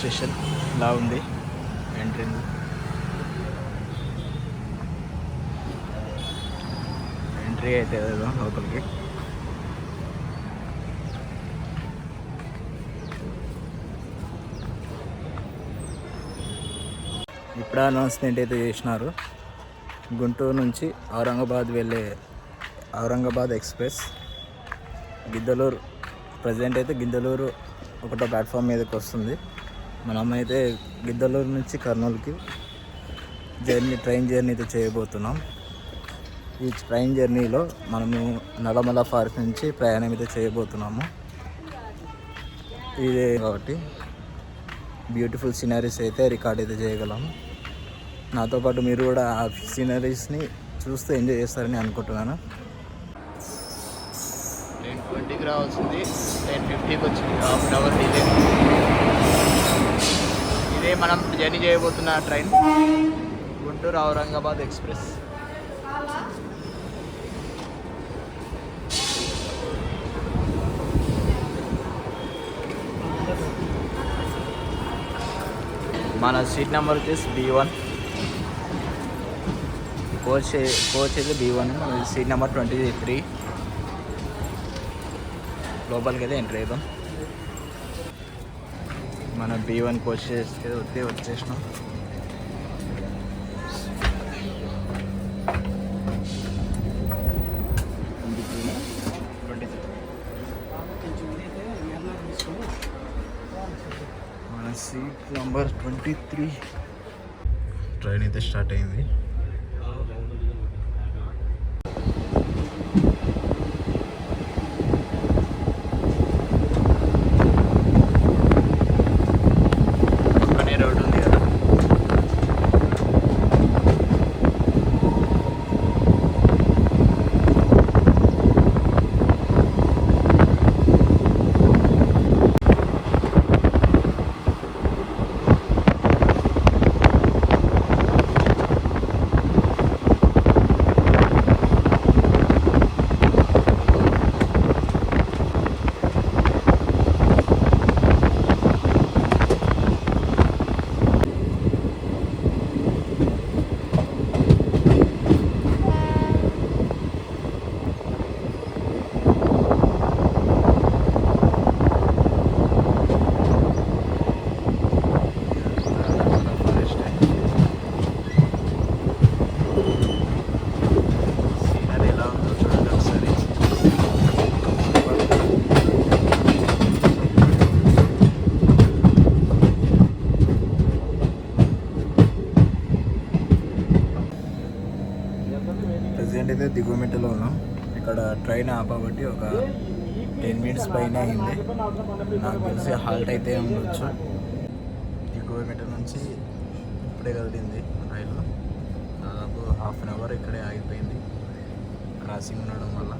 Station ఇలా ఉంది. Entry entry అయితే ఏదో లోపలికి. ఇప్పుడు అనౌన్స్మెంట్ అయితే చేసినారు. గుంటూరు నుంచి ఔరంగాబాద్ వెళ్ళే ఔరంగాబాద్ ఎక్స్ప్రెస్. గిద్దలూరు ప్రజెంట్ అయితే గిద్దలూరు ఒకటో ప్లాట్ఫామ్ మీదకి వస్తుంది. మనం అయితే గిద్దలూరు నుంచి కర్నూలుకి జర్నీ ట్రైన్ జర్నీ అయితే చేయబోతున్నాం. ఈ ట్రైన్ జర్నీలో మనము నల్లమల పార్క్ నుంచి ప్రయాణం అయితే చేయబోతున్నాము. ఇదే కాబట్టి బ్యూటిఫుల్ సీనరీస్ అయితే రికార్డ్ అయితే చేయగలము నాతో పాటు మీరు కూడా ఆ సీనరీస్ని చూస్తూ ఎంజాయ్ చేస్తారని అనుకుంటున్నాను. టెన్ ట్వంటీకి రావాల్సింది. టెన్ ఫిఫ్టీకి వచ్చింది. హాఫ్ అన్ అవర్ డిలే ఇదే మనం జర్నీ చేయబోతున్న ట్రైన్ గుంటూరు ఔరంగాబాద్ ఎక్స్ప్రెస్. మన సీట్ నెంబర్ వచ్చేసి బీ వన్ కోచ్ కోచ్ అయితే B one seat number twenty three లోపలికి అయితే ఎంటర్ అవుతాం మన బీ వన్ కోచ్ చేస్తే వస్తే వచ్చేసినాం. మన seat number twenty three train అయితే స్టార్ట్ అయింది పక్కనే రోడ్డు ఉంది కదా సీనరీ ఎలా ఉందో చూడండి ఒకసారి ప్రజెంట్ అయితే దిగువమెట్టలో ఉన్నాం పైన ఆపబట్టి ఒక టెన్ మినిట్స్ పైన అయింది. నాకు తెలిసి హాల్ట్ అయితే ఉండొచ్చు. దిగువమెట్ట నుంచి ఇప్పుడే కదిలింది రైలు. దాదాపు హాఫ్ అన్ అవర్ ఇక్కడే ఆగిపోయింది. క్రాసింగ్ ఉండడం వల్ల.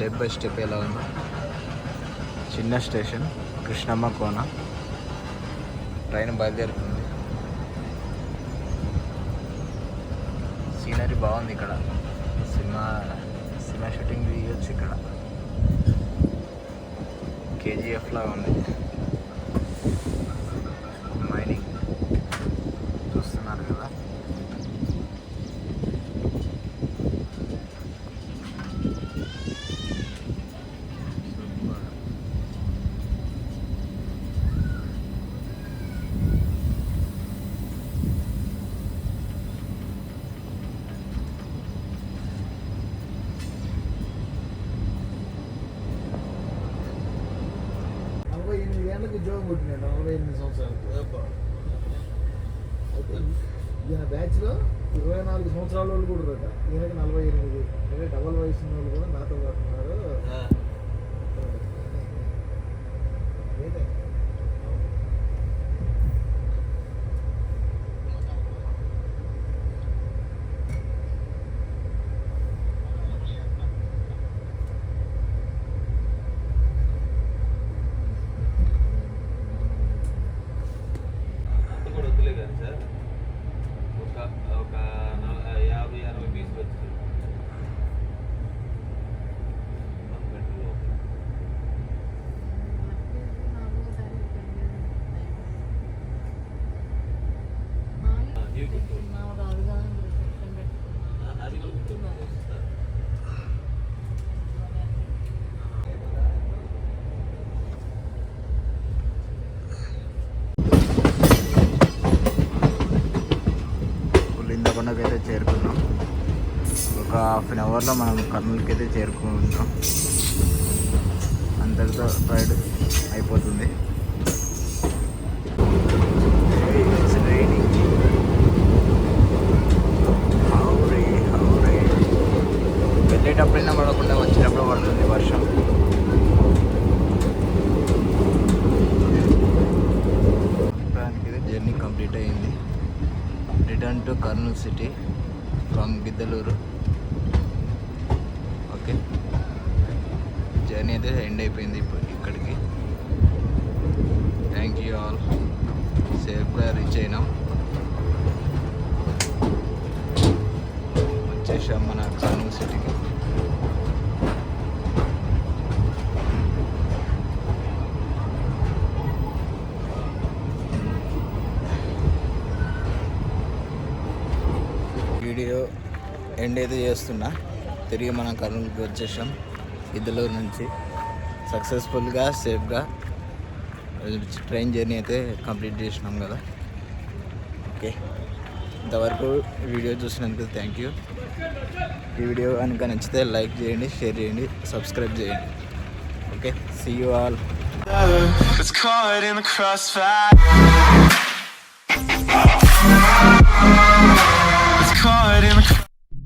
స్టెప్ బై స్టెప్ ఎలా ఉందో? చిన్న స్టేషన్ కృష్ణమ్మ కోన. ట్రైన్ బయలుదేరుతుంది. సీనరీ బాగుంది ఇక్కడ. సినిమా సినిమా షూటింగ్ తీయొచ్చు ఇక్కడ. కేజీఎఫ్ లాగా ఉంది మైనింగ్ చూస్తున్నారు కదా సూపర్ నలభై ఏళ్ళకి ఉద్యోగం కొట్టినాడు నలభై ఎనిమిది సంవత్సరాలకు అయితే ఈయన బ్యాచ్లో ఇరవై నాలుగు సంవత్సరాల వాళ్ళు కూడా ఈయనకి నలభై ఎనిమిది. అంటే డబల్ వయసు వాళ్ళు కూడా నాతో పాటు ఒక హాఫ్ అన్ అవర్లో మనం కర్నూలుకి అయితే చేరుకుంటాం. అంతటితో రైడ్ అయిపోతుంది. It's వెళ్ళేటప్పుడైనా పడకుండా వచ్చినప్పుడు పడుతుంది వర్షం. మొత్తానికి జర్నీ కంప్లీట్ అయింది. Return to Kurnool city from Giddalur okay journey అయితే ఎండ్ అయిపోయింది ఇప్పుడు ఇక్కడికి. థ్యాంక్ యూ ఆల్ సేఫ్గా రీచ్ అయినాం. వచ్చేసాం మన కర్నూలు సిటీకి. వీడియో ఎండ్ అయితే చేస్తున్నా. తిరిగి మనం కర్నూలుకి వచ్చేసాం. ఇద్దలూరు నుంచి. సక్సెస్ఫుల్గా సేఫ్గా ట్రైన్ జర్నీ అయితే కంప్లీట్ చేసినాం కదా. ఓకే ఇంతవరకు వీడియో చూసినందుకు థ్యాంక్ యూ ఈ వీడియో కనుక నచ్చితే లైక్ చేయండి షేర్ చేయండి సబ్స్క్రైబ్ చేయండి. Okay see you all It's caught in the crossfire.